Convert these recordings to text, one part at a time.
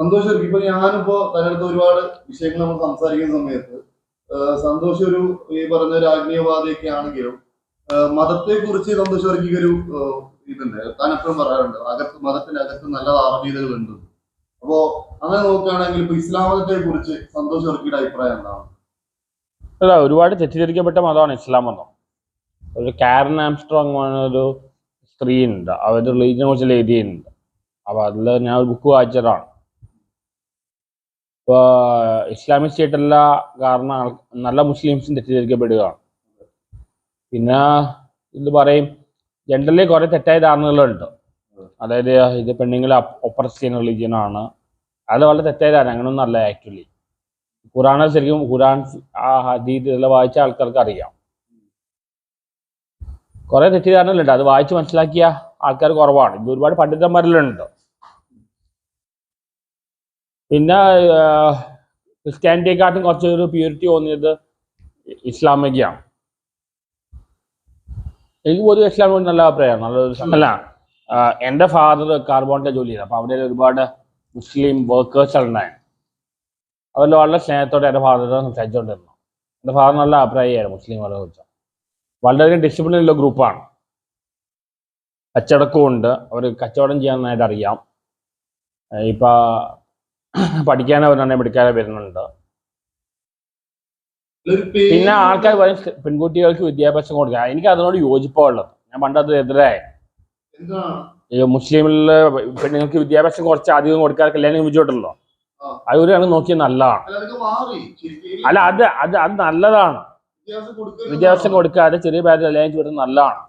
സന്തോഷ് ഇപ്പൊ ഞാനിപ്പോ തന്നെടുത്ത് ഒരുപാട് വിഷയങ്ങൾ നമ്മൾ സംസാരിക്കുന്ന സമയത്ത് സന്തോഷ ഒരു ഈ പറഞ്ഞ ഒരു ആത്മീയവാദിയൊക്കെ ആണെങ്കിലും മതത്തെ കുറിച്ച് സന്തോഷ് ഒരു ഇതുണ്ട്. താൻ എപ്പോഴും പറയാറുണ്ട് അകത്ത് മതത്തിനകത്ത് നല്ല ഉണ്ട് അപ്പോ അങ്ങനെ നോക്കുകയാണെങ്കിൽ ഇപ്പൊ ഇസ്ലാം മതത്തെ കുറിച്ച് സന്തോഷ് വർഗീയുടെ അഭിപ്രായം എന്താണ്? അല്ല ഒരുപാട് തെറ്റിദ്ധരിക്കപ്പെട്ട മതമാണ് ഇസ്ലാം മതം. ഒരു കാരൻ ആംസ്ട്രോങ് ഒരു സ്ത്രീ ഉണ്ട്. അവരുടെ റിലീജിയനെ കുറിച്ച് എഴുതിയിട്ടുണ്ട്. അപ്പൊ അതിൽ ഞാൻ ഒരു ബുക്ക് വായിച്ചതാണ്. ഇപ്പൊ ഇസ്ലാമിക് സ്റ്റേറ്റ് അല്ല കാരണം നല്ല മുസ്ലിംസും തെറ്റിദ്ധരിക്കപ്പെടുകയാണ്. പിന്നെ ഇത് പറയും ജനറലി കുറേ തെറ്റായ ധാരണകളുണ്ട്. അതായത് ഇത് പെണ്ണുങ്ങളെ ഒപ്പറസ് ചെയ്യുന്ന റിലീജിയൻ ആണ്. അത് വളരെ തെറ്റായ ധാരണ അങ്ങനെയൊന്നും അല്ല ആക്ച്വലി ഖുറാനെ ശരിക്കും ഖുറാൻ ആ ഹദീദ് ഇതെല്ലാം വായിച്ച ആൾക്കാർക്ക് അറിയാം. കുറേ തെറ്റിദ്ധാരണകളുണ്ട്. അത് വായിച്ച് മനസ്സിലാക്കിയ ആൾക്കാർ കുറവാണ്. ഇത് ഒരുപാട് പണ്ഡിതന്മാരിലുണ്ട്. പിന്നെ ക്രിസ്ത്യാനിറ്റിയെക്കാട്ടും കുറച്ചൊരു പ്യൂരിറ്റി തോന്നിയത് ഇസ്ലാമിക്കാണ് എനിക്ക് പൊതുവെ ഇസ്ലാമിനോട് നല്ല അഭിപ്രായമാണ്. നല്ലൊരു അല്ല. എന്റെ ഫാദർ കാർബോണിന്റെ ജോലി ചെയ്തു അപ്പൊ അവിടെ ഒരുപാട് മുസ്ലിം വർക്കേഴ്സ് ഉണ്ടായിരുന്നു അവരിൽ വളരെ സ്നേഹത്തോടെ എന്റെ ഫാദറിനെ സംസാരിച്ചുകൊണ്ടിരുന്നു. എന്റെ ഫാദർ നല്ല അഭിപ്രായമായിരുന്നു മുസ്ലിങ്ങളെ കുറിച്ച്. വളരെയധികം ഡിസിപ്ലിൻ ഉള്ള ഗ്രൂപ്പാണ് അച്ചടക്കവും ഉണ്ട് അവർ കച്ചവടം ചെയ്യാൻ നന്നായിട്ട് അറിയാം. ഇപ്പൊ പഠിക്കാൻ അവരാണെങ്കിൽ പഠിക്കാതെ വരുന്നുണ്ട്? പിന്നെ ആൾക്കാർ പറയും പെൺകുട്ടികൾക്ക് വിദ്യാഭ്യാസം കൊടുക്കുക എനിക്ക് അതിനോട് യോജിപ്പുള്ളത് ഞാൻ പണ്ട് അത് എതിരായി മുസ്ലിമിൽ പെണ്ണുങ്ങൾക്ക് വിദ്യാഭ്യാസം കുറച്ച് അധികം കൊടുക്കാതെ കല്യാണം കഴിച്ചിട്ടുണ്ടല്ലോ ആ. അത് ഒരു കണക്ക് നോക്കിയാൽ നല്ലതാണ്. അല്ല അത് അത് അത് നല്ലതാണ്. വിദ്യാഭ്യാസം കൊടുക്കാതെ ചെറിയ പ്രായത്തിൽ കല്യാണം ചോദിച്ചത് നല്ലതാണ്.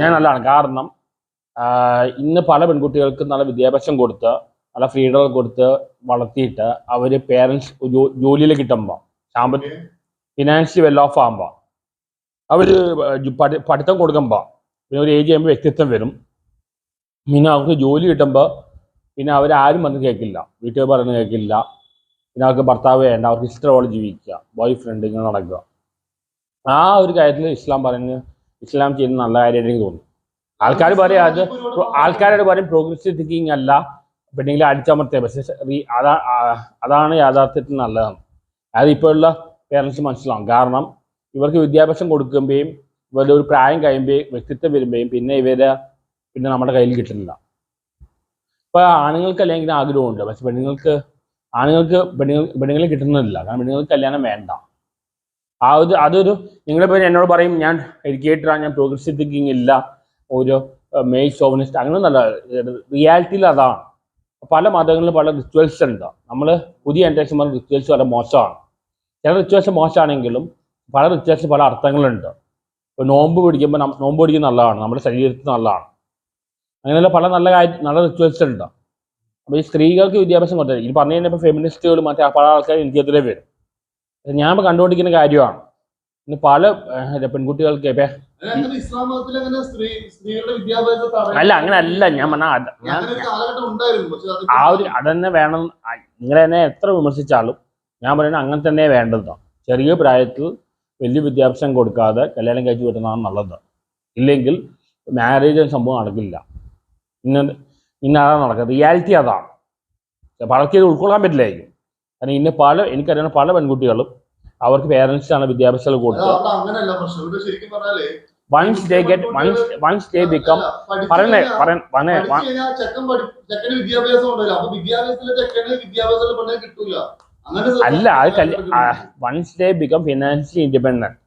ഞാൻ നല്ലതാണ്. കാരണം ഇന്ന് പല പെൺകുട്ടികൾക്കും നല്ല വിദ്യാഭ്യാസം കൊടുത്ത് നല്ല ഫ്രീഡം കൊടുത്ത് വളർത്തിയിട്ട് അവർ പേരൻസ് ജോലിയിൽ കിട്ടുമ്പോൾ സാമ്പത്തിക ഫിനാൻഷ്യലി വെൽ ഓഫ് ആകുമ്പോൾ അവർ പഠിത്തം കൊടുക്കുമ്പോൾ പിന്നെ ഒരു ഏജ് ചെയ്യുമ്പോൾ വ്യക്തിത്വം വരും. പിന്നെ അവർക്ക് ജോലി കിട്ടുമ്പോൾ പിന്നെ അവരാരും വന്ന് കേൾക്കില്ല. വീട്ടിൽ പറയുന്നത് കേൾക്കില്ല. പിന്നെ അവർക്ക് ഭർത്താവ് വേണ്ട. അവർക്ക് ഇഷ്ടമുള്ള ജീവിക്കുക. ബോയ് ഫ്രണ്ട് ഇങ്ങനെ നടക്കുക. ആ ഒരു കാര്യത്തിൽ ഇസ്ലാം പറയുന്നത് ഇസ്ലാം ചെയ്യുന്ന നല്ല കാര്യമായിട്ട് എനിക്ക് തോന്നുന്നു. ആൾക്കാർ പറയാം അത് ആൾക്കാരോട് പറയും പ്രോഗ്രസീവ് തിങ്കിങ് അല്ല. പെണ്ണെങ്കിലും അടിച്ചമർത്തിയ പക്ഷേ അതാ അതാണ് യാഥാർത്ഥ്യത്തിൽ നല്ലതാണ്. അത് ഇപ്പോഴുള്ള പേരൻസ് മനസ്സിലാവും. കാരണം ഇവർക്ക് വിദ്യാഭ്യാസം കൊടുക്കുമ്പോഴും ഇവരുടെ ഒരു പ്രായം കഴിയുമ്പോഴും വ്യക്തിത്വം വരുമ്പോഴും പിന്നെ ഇവരെ പിന്നെ നമ്മുടെ കയ്യിൽ കിട്ടുന്നില്ല. ഇപ്പൊ ആണുങ്ങൾക്ക് അല്ലെങ്കിൽ ആഗ്രഹമുണ്ട്. പക്ഷെ പെണ്ണുങ്ങൾക്ക് ആണുങ്ങൾക്ക് പെണ്ണുങ്ങൾ പെണ്ണുങ്ങളെ കിട്ടുന്നില്ല. കാരണം പെണ്ണുങ്ങൾക്ക് കല്യാണം വേണ്ട. ആ ഒരു അതൊരു നിങ്ങളിപ്പോ എന്നോട് പറയും ഞാൻ എഡ്യൂക്കേറ്റഡാണ് ഞാൻ പ്രോഗ്രസീവ് തിങ്കിങ് ഇല്ല. ഒരു മെയ് ഷോവനിസ്റ്റ് നല്ല റിയാലിറ്റിയിൽ അതാണ്. പല മതങ്ങളിലും പല റിച്വൽസ് ഉണ്ട്. നമ്മൾ പുതിയ ജനറേഷൻ പറഞ്ഞ റിച്വൽസ് വളരെ മോശമാണ്. ചില റിച്വൽസ് മോശമാണെങ്കിലും പല റിച്വൽസ് പല അർത്ഥങ്ങളുണ്ട്. ഇപ്പോൾ നോമ്പ് പിടിക്കുമ്പോൾ നോമ്പ് പിടിക്കുന്ന നല്ലതാണ്. നമ്മുടെ ശരീരത്തിന് നല്ലതാണ്. അങ്ങനെയുള്ള പല നല്ല കാര്യം നല്ല റിച്വൽസ് ഉണ്ട്. അപ്പോൾ ഈ സ്ത്രീകൾക്ക് വിദ്യാഭ്യാസം കൊടുത്തത് ഈ പറഞ്ഞു കഴിഞ്ഞാൽ ഇപ്പോൾ ഫെമിനിസ്റ്റുകൾ മറ്റേ പല ആൾക്കാർ എനിക്കെതിരെ വരും. ഞാൻ ഇപ്പോൾ കണ്ടുകൊണ്ടിരിക്കുന്ന കാര്യമാണ്. പല പെൺകുട്ടികൾക്ക് അല്ല, അങ്ങനെ അല്ല അങ്ങനെ അല്ല ഞാൻ പറഞ്ഞ ആ ഒരു അതന്നെ വേണം നിങ്ങളെ എന്നെ എത്ര വിമർശിച്ചാലും ഞാൻ പറയുന്നത് അങ്ങനെ തന്നെ വേണ്ടത് ചെറിയ പ്രായത്തിൽ വലിയ വിദ്യാഭ്യാസം കൊടുക്കാതെ കല്യാണം കഴിച്ചു വിടുന്നതാണ് നല്ലത്. ഇല്ലെങ്കിൽ മാരേജ് സംഭവം നടക്കില്ല. ഇന്ന് ഇന്ന അതാണ് നടക്കുക റിയാലിറ്റി അതാണ്. പലർക്കും ഇത് ഉൾക്കൊള്ളാൻ പറ്റില്ലായിരിക്കും. കാരണം ഇന്ന് പല എനിക്കറിയാവുന്ന പല പെൺകുട്ടികളും അവർക്ക് പേരൻസിനാണ് വിദ്യാഭ്യാസം കൊടുത്തത്. Once they get once once they become പറയണേ അങ്ങനെ അല്ല അത് once they become financially independent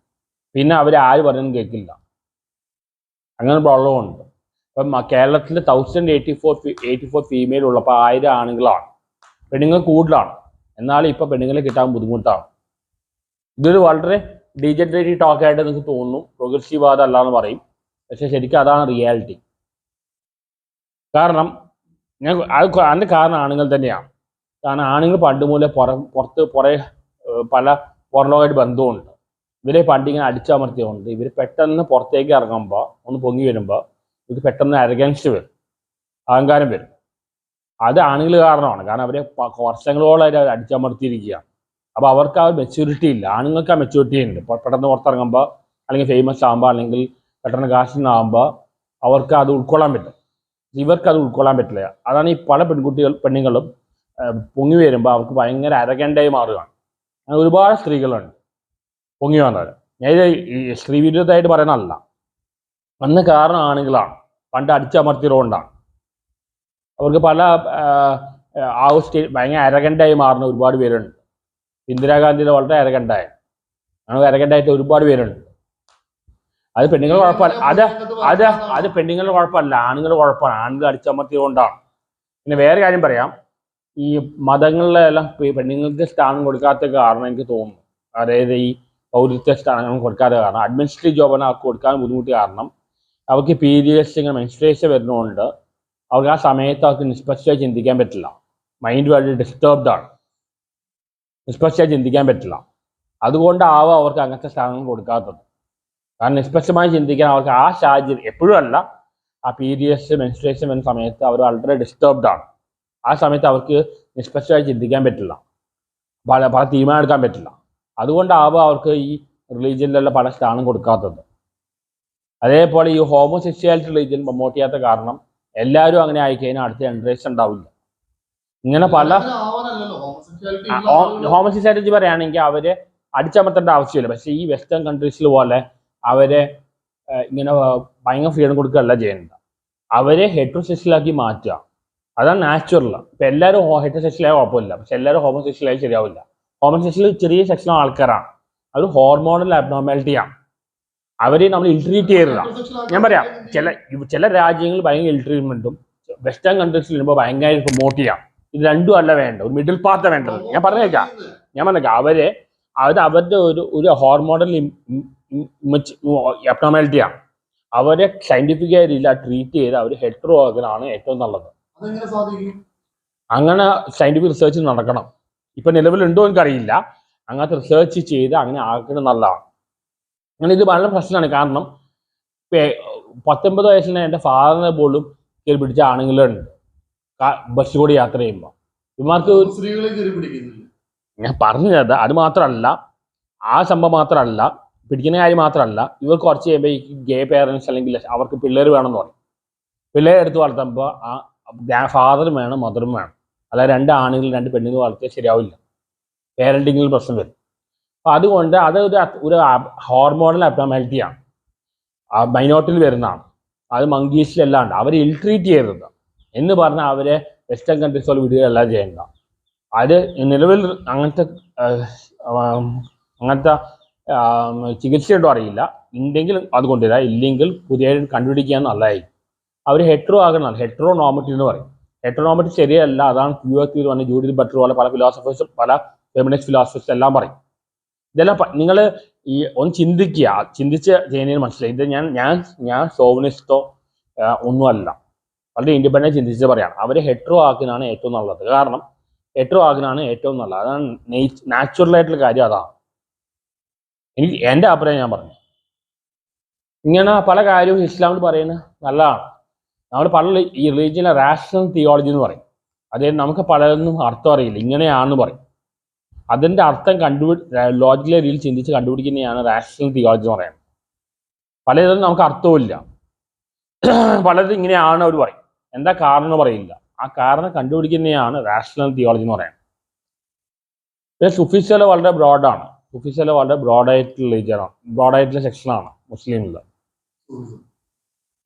പിന്നെ അവർ ആര് പറയുന്നു കേൾക്കില്ല. അങ്ങനെ പ്രോബ്ലം ഉണ്ട്. ഇപ്പം കേരളത്തിൽ thousand eighty four eighty four female ഉള്ളപ്പോൾ ആയിരം ആണുങ്ങളാണ്. പെണ്ണുങ്ങൾ കൂടുതലാണ്. എന്നാലും ഇപ്പം പെണ്ണുങ്ങളെ കിട്ടാൻ ബുദ്ധിമുട്ടാണ്. ഇതൊരു വളരെ ഡീജനറേറ്റീവ് ടോക്കായിട്ട് നിങ്ങൾക്ക് തോന്നുന്നു പ്രോഗ്രസീവ് വാദം അല്ല എന്ന് പറയും. പക്ഷെ ശരിക്കും അതാണ് റിയാലിറ്റി കാരണം ഞാൻ അത് അതിന്റെ കാരണം ആണുങ്ങൾ തന്നെയാണ്. കാരണം ആണുങ്ങൾ പണ്ട് മൂലം പുറ പുറത്ത് പുറേ പല പുറലോകമായിട്ട് ബന്ധമുണ്ട്. ഇവരെ പണ്ട് ഇങ്ങനെ അടിച്ചമർത്തിയുണ്ട് ഇവർ പെട്ടെന്ന് പുറത്തേക്ക് ഇറങ്ങുമ്പോൾ ഒന്ന് പൊങ്ങി വരുമ്പോൾ ഇത് പെട്ടെന്ന് അരഗൻസ്റ്റ് വരും. അഹങ്കാരം വരും. അത് ആണുങ്ങൾ കാരണമാണ്. കാരണം അവരെ വർഷങ്ങളോളം അവർ അടിച്ചമർത്തിയിരിക്കുകയാണ്. അപ്പോൾ അവർക്ക് ആ മെച്യൂരിറ്റി ഇല്ല. ആണുങ്ങൾക്ക് ആ മെച്യൂരിറ്റി ഉണ്ട്. പെട്ടെന്ന് പുറത്തിറങ്ങുമ്പോൾ അല്ലെങ്കിൽ ഫേമസ് ആകുമ്പോൾ അല്ലെങ്കിൽ പെട്ടെന്ന് കാശിനാകുമ്പോൾ അവർക്ക് അത് ഉൾക്കൊള്ളാൻ പറ്റും. ഇവർക്ക് അത് ഉൾക്കൊള്ളാൻ പറ്റില്ല. അതാണ് ഈ പല പെൺകുട്ടികൾ പെണ്ണുങ്ങളും പൊങ്ങി വരുമ്പോൾ അവർക്ക് ഭയങ്കര അരകണ്ടായി മാറുകയാണ്. അങ്ങനെ ഒരുപാട് സ്ത്രീകളുണ്ട് പൊങ്ങി വന്നത് ഞാൻ ഈ സ്ത്രീ വിരുദ്ധമായിട്ട് പറയുന്നതല്ല അന്ന് കാരണം ആണുങ്ങളാണ്. പണ്ട് അടിച്ചമർത്തിയതുകൊണ്ടാണ്. അവർക്ക് പല ആ സ്റ്റേ ഭയങ്കര അരകണ്ടായി മാറുന്ന ഒരുപാട് പേരുണ്ട്. ഇന്ദിരാഗാന്ധിയുടെ വളരെ അരകണ്ടായ ആണ് അരകണ്ടായിട്ട് ഒരുപാട് പേരുണ്ട്. അത് പെണ്ണുങ്ങൾ കുഴപ്പമല്ല. അത് അത് അത് പെണ്ണുങ്ങളുടെ കുഴപ്പമല്ല. ആണുങ്ങളുടെ കുഴപ്പമാണ്. ആണുങ്ങൾ അടിച്ചമർത്തിയതുകൊണ്ടാണ്. പിന്നെ വേറെ കാര്യം പറയാം. ഈ മതങ്ങളിലെല്ലാം പെണ്ണുങ്ങൾക്ക് സ്ഥാനം കൊടുക്കാത്ത കാരണം എനിക്ക് തോന്നുന്നു. അതായത് ഈ പൗരത്വ സ്ഥാനങ്ങൾ കൊടുക്കാത്ത കാരണം. അഡ്മിനിസ്ട്രേറ്റീവ് ജോബിന് അവർക്ക് കൊടുക്കാൻ ബുദ്ധിമുട്ട് കാരണം. അവർക്ക് പീരിയഡ്സ് ഇങ്ങനെ മെൻസ്ട്രേഷൻ വരുന്നതുകൊണ്ട് അവർക്ക് ആ സമയത്ത് അവർക്ക് നിഷ്പക്ഷമായി ചിന്തിക്കാൻ പറ്റില്ല. മൈൻഡ് വളരെ ഡിസ്റ്റർബ്ഡ് ആണ്. നിഷ്പക്ഷമായി ചിന്തിക്കാൻ പറ്റില്ല. അതുകൊണ്ടാവും അവർക്ക് അങ്ങനത്തെ സ്ഥാനങ്ങൾ കൊടുക്കാത്തത്. കാരണം നിഷ്പക്ഷമായി ചിന്തിക്കാൻ അവർക്ക് ആ സാഹചര്യം എപ്പോഴും അല്ല. ആ പീരിയഡ്സ് മെൻസ്ട്രേഷൻ വരുന്ന സമയത്ത് അവർ വളരെ ഡിസ്റ്റർബ്ഡ് ആണ്. ആ സമയത്ത് അവർക്ക് നിഷ്പക്ഷമായി ചിന്തിക്കാൻ പറ്റില്ല. പല പല തീരുമാനം എടുക്കാൻ പറ്റില്ല. അതുകൊണ്ടാവും അവർക്ക് ഈ റിലീജിയനിലുള്ള പല സ്ഥാനം കൊടുക്കാത്തത്. അതേപോലെ ഈ ഹോമോസെക്ഷ്വാലിറ്റി റിലീജിയൻ പ്രൊമോട്ട് ചെയ്യാത്ത കാരണം എല്ലാവരും അങ്ങനെ ആയിക്കഴിഞ്ഞാൽ അടുത്ത ജനറേഷൻ ഉണ്ടാവില്ല. ഇങ്ങനെ പല ഹോമോസെക്ഷ്വാലിറ്റി പറയുകയാണെങ്കിൽ അവരെ അടിച്ചമർത്തേണ്ട ആവശ്യമില്ല. പക്ഷെ ഈ വെസ്റ്റേൺ കൺട്രീസിൽ പോലെ അവരെ ഇങ്ങനെ ഭയങ്കര ഫ്രീഡം കൊടുക്കുകയല്ല ചെയ്യുന്നത്. അവരെ ഹെട്രോസെക്ഷലാക്കി മാറ്റുക. അതാണ് നാച്ചുറൽ ഇപ്പം എല്ലാവരും ഹെട്രോസെക്ഷലായ കുഴപ്പമില്ല. പക്ഷെ എല്ലാവരും ഹോമോസെക്ഷലായി ശരിയാവില്ല. ഹോമോസെക്ഷൽ ചെറിയ സെക്ഷൻ ആൾക്കാരാണ്. അത് ഹോർമോണൽ അബ്നോർമാലിറ്റിയാണ് അവരെ നമ്മൾ ഇൽട്രീറ്റ് ചെയ്യരുത്. ഞാൻ പറയാം ചില ചില രാജ്യങ്ങൾ ഭയങ്കര ഇൽട്രീറ്റ്മെന്റും വെസ്റ്റേൺ കൺട്രീസിൽ വരുമ്പോൾ ഭയങ്കര പ്രൊമോട്ട് ചെയ്യാം. ഇത് രണ്ടും അല്ല വേണ്ട ഒരു മിഡിൽ പാർട്ട് വേണ്ടത്. ഞാൻ പറഞ്ഞേക്കാം. ഞാൻ പറഞ്ഞേക്കാം. അവരെ അത് അവരുടെ ഒരു ഒരു ഹോർമോണൽ അബ്നോമാലിറ്റിയാണ് അവരെ സയന്റിഫിക് ആയിട്ടില്ല രീതിയിൽ ട്രീറ്റ് ചെയ്ത് അവർ ഹെട്രോ ആകലാണ് ഏറ്റവും നല്ലത്. അങ്ങനെ സയന്റിഫിക് റിസർച്ച് നടക്കണം. ഇപ്പൊ നിലവിലുണ്ടോ എനിക്കറിയില്ല. അങ്ങനത്തെ റിസർച്ച് ചെയ്ത് അങ്ങനെ ആക്കണം നല്ലതാണ്. അങ്ങനെ ഇത് വളരെ പ്രശ്നമാണ്. കാരണം പത്തൊമ്പത് വയസ്സിന് എന്റെ ഫാദറിനെ പോലും കയറി പിടിച്ച ആണുങ്ങളുണ്ട്. ബസ് കൂടി യാത്ര ചെയ്യുമ്പോൾ ഇവന്മാർക്ക് ഞാൻ സ്ത്രീകളെ തരാം അത് മാത്രമല്ല ആ സംഭവം മാത്രമല്ല പിടിക്കുന്ന കാര്യം മാത്രമല്ല ഇവർ കുറച്ച് കഴിയുമ്പോൾ ഈ ഗേ പേരൻസ് അല്ലെങ്കിൽ അവർക്ക് പിള്ളേർ വേണമെന്ന് പറയും. പിള്ളേരെ എടുത്ത് വളർത്തുമ്പോൾ ആ ഫാദറും വേണം മദറും വേണം. അല്ല രണ്ട് ആണുങ്ങളും രണ്ട് പെണ്ണുങ്ങൾ വളർത്തിയാൽ ശരിയാവില്ല. പേരന്റിങ്ങിൽ പ്രശ്നം വരും. അപ്പം അതുകൊണ്ട് അത് ഒരു ഒരു ഹോർമോണൽ അബ്നോമാലിറ്റിയാണ് ആ മൈനോട്ടിൽ വരുന്നതാണ്. അത് മങ്കീസിലെല്ലാം ഉണ്ട്. അവർ ഇൽട്രീറ്റ് ചെയ്യരുത്. എന്ന് പറഞ്ഞാൽ അവരെ വെസ്റ്റേൺ കൺട്രീസോട് വിടുകയല്ല ചെയ്യേണ്ട അത് നിലവിൽ അങ്ങനത്തെ അങ്ങനത്തെ ചികിത്സയുണ്ടോ അറിയില്ല. ഉണ്ടെങ്കിൽ അത് കൊണ്ടുവരാം. ഇല്ലെങ്കിൽ പുതിയ കണ്ടുപിടിക്കുക നല്ലതായി അവർ ഹെട്രോ ആകണം. ഹെട്രോ നോമറ്റി എന്ന് പറയും. ഹെട്രോ ശരിയല്ല. അതാണ് പ്യൂർ എന്ന് പറഞ്ഞ ജൂഡി ബട്ടർ പോലെ പല ഫിലോസഫേഴ്സും പല ഫെമിനിസ്റ്റ് ഫിലോസഫേഴ്സും എല്ലാം പറയും. ഇതെല്ലാം നിങ്ങൾ ഈ ഒന്ന് ചിന്തിക്കുക. ചിന്തിച്ച് ചെയ്യുന്നതിന് മനസ്സിലായി ഇത് ഞാൻ ഞാൻ ഞാൻ സോവനിസ്റ്റോ ഒന്നുമല്ല. വളരെ ഇൻഡിപെൻഡന്റ് ചിന്തിച്ച് പറയുകയാണ് അവരെ ഹെട്രോ ആക്കുന്നതാണ് ഏറ്റവും നല്ലത്. കാരണം ഹെട്രോ ആക്കുന്നതാണ് ഏറ്റവും നല്ലത്. അതാണ് നാച്ചുറൽ ആയിട്ടുള്ള കാര്യം അതാണ്. എനിക്ക് എന്റെ അഭിപ്രായം ഞാൻ പറഞ്ഞു. ഇങ്ങനെ പല കാര്യവും ഇസ്ലാമിൽ പറയുന്നത് നല്ലതാണ്. നമ്മൾ പല ഈ റിലീജിയനെ റാഷണൽ തിയോളജി എന്ന് പറയും. അതായത് നമുക്ക് പലതൊന്നും അർത്ഥം അറിയില്ല. ഇങ്ങനെയാണെന്ന് പറയും. അതിന്റെ അർത്ഥം കണ്ടുപിടി ലോജിക്കലെ രീതിയിൽ ചിന്തിച്ച് കണ്ടുപിടിക്കുന്നതാണ് റാഷണൽ തിയോളജി എന്ന് പറയുന്നത്. പലതും നമുക്ക് അർത്ഥവുമില്ല. പലതും ഇങ്ങനെയാണ് അവർ പറയും. എന്താ കാരണം പറയില്ല. ആ കാരണം കണ്ടുപിടിക്കുന്നതാണ് റാഷണൽ തിയോളജി എന്ന് പറയുന്നത്. പിന്നെ സുഫിസല വളരെ ബ്രോഡാണ് സുഫിസല വളരെ ബ്രോഡായിട്ടുള്ള റിലീജിയനാണ് ബ്രോഡായിട്ടുള്ള സെക്ഷനാണ് മുസ്ലിമിൽ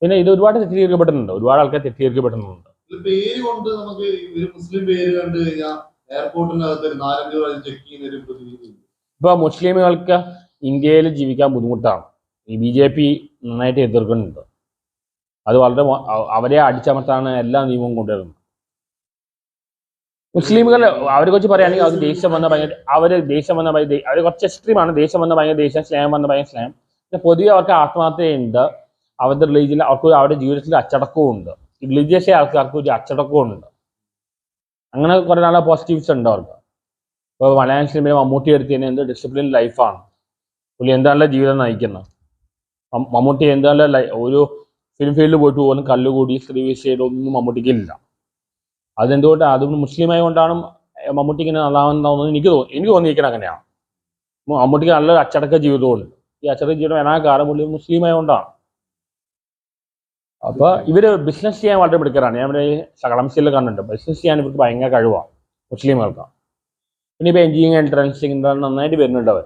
പിന്നെ ഇത് ഒരുപാട് തെറ്റിദ്ധരിക്കപ്പെടുന്നുണ്ട് ഒരുപാട് ആൾക്കാർ തെറ്റിദ്ധരിക്കപ്പെടുന്നുണ്ട് പേര് കൊണ്ട് നമുക്ക് ഒരു മുസ്ലിം പേര് കണ്ടു കഴിഞ്ഞാൽ എയർപോർട്ടിനകത്ത് ഒരു നാലഞ്ച് പ്രാവശ്യം ചെക്ക് ചെയ്യുന്ന ഒരു പ്രതീതി ഇപ്പൊ മുസ്ലിമുകൾക്ക് ഇന്ത്യയിൽ ജീവിക്കാൻ ബുദ്ധിമുട്ടാണ്. ഈ ബി ജെ പി നന്നായിട്ട് എതിർക്കുന്നുണ്ട്. അത് വളരെ അവരെ അടിച്ചമർത്താണ് എല്ലാ നിയമവും കൊണ്ടുവരുന്നത്. മുസ്ലിമുകൾ അവരെ കുറിച്ച് പറയുകയാണെങ്കിൽ അവർ ദേഷ്യം വന്ന ഭയങ്കര അവർ ദേഷ്യം വന്ന ഭയങ്കര അവർ കുറച്ച് എക്സ്ട്രീമാണ് ദേഷ്യം വന്ന ഭയങ്കര ദേഷ്യം സ്നേഹം വന്ന ഭയങ്കര സ്നേഹം. പിന്നെ പൊതുവെ അവർക്ക് ആത്മാർത്ഥതയുണ്ട് അവരുടെ റിലീജിയൻ അവർക്ക് അവരുടെ ജീവിതത്തിൽ അച്ചടക്കവും ഉണ്ട് റിലീജിയസ് ആൾക്കാർക്ക് ഒരു അച്ചടക്കവും ഉണ്ട് അങ്ങനെ കുറെ നല്ല പോസിറ്റീവ്സ് ഉണ്ട് അവർക്ക്. ഇപ്പോൾ മലയാളം സിനിമയിൽ മമ്മൂട്ടി എടുത്തതിന് എന്ത് ഡിസിപ്ലിൻ ലൈഫാണ് പുള്ളി എന്താണല്ലോ ജീവിതം നയിക്കുന്നത്? മമ്മൂട്ടി എന്താണല്ലോ ഒരു ഫിലിം പോയിട്ട് പോലും കല്ലുകൂടി സ്ത്രീ വിഷയം ഒന്നും മമ്മൂട്ടിക്ക് ഇല്ല അതെന്തുകൊണ്ട്? അതുകൊണ്ട് മുസ്ലിം ആയതുകൊണ്ടാണ് മമ്മൂട്ടി ഇങ്ങനെ നല്ലതാവുന്നതെന്ന് എനിക്ക് തോന്നി എനിക്ക് തോന്നിയിരിക്കണം അങ്ങനെയാണ്. മമ്മൂട്ടിക്ക് നല്ലൊരു അച്ചടക്ക ജീവിതമുണ്ട്. ഈ അച്ചടക്ക ജീവിതം എന്നാ കാരണം പുള്ളി മുസ്ലിം ആയതുകൊണ്ടാണ് അപ്പൊ ഇവർ ബിസിനസ് ചെയ്യാൻ വളരെ മിടുക്കരാണ്. ഞാൻ ഇവിടെ സകളംസിയിൽ കണ്ടിട്ടുണ്ട്. ബിസിനസ് ചെയ്യാൻ ഇവർക്ക് ഭയങ്കര കഴിവാണ് മുസ്ലിമുകൾക്കാണ്. പിന്നെ ഇപ്പൊ എഞ്ചിനീയറിംഗ് എൻട്രൻസ് നന്നായിട്ട് വരുന്നുണ്ട് അവർ